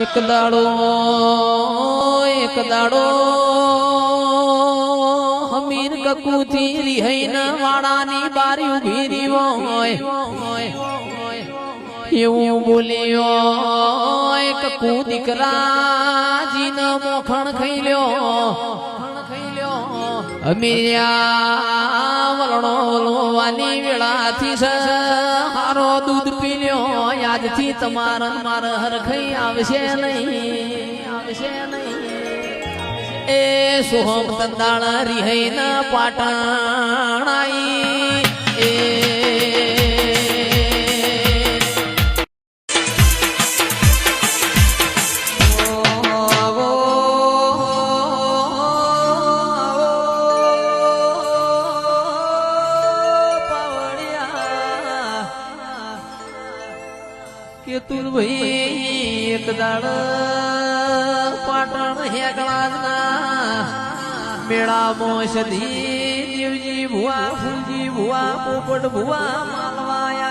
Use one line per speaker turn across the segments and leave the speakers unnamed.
એક દાડો એક દાડો. હમીર કકુથી રિહૈના વાળાની બારી ઊભી રીવો હોય. એવું બોલ્યો, એક કુ દીકરાજીન મોખણ ખાઈ લ્યો. અમીર્યા વલણો વલોવાની વેળાથી સારો દૂધ પી લ્યો તમારા માર હરખઈ આવશે નહીં આવશે નહીં. એ સોહમ તંદાળ રિહૈના પાટણાઈ. કે તું ભાઈ એક દાડ પાટણ હેગળાના મેળામાં સધી દેવજી ભુવા ફૂલજી ભુવા, પોપટ ભુવા, માલવાયા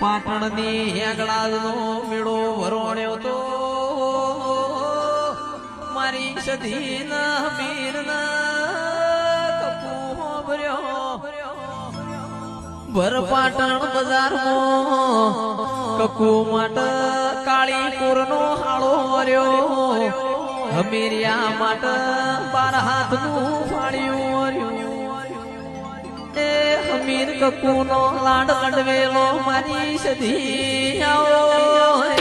પાટણની હેગળાનો મેળો વરોણ્યો તો મારી સધી ના ભર પાટણ બજારમાં કકુ માટ કાળીપુર નો હાળો વર્યો. હમીરિયા માટ બાર હાથનું ફાળ્યું વર્યું. એ હમીર કકુનો લાડ લડવેલો મારી સધી આવો.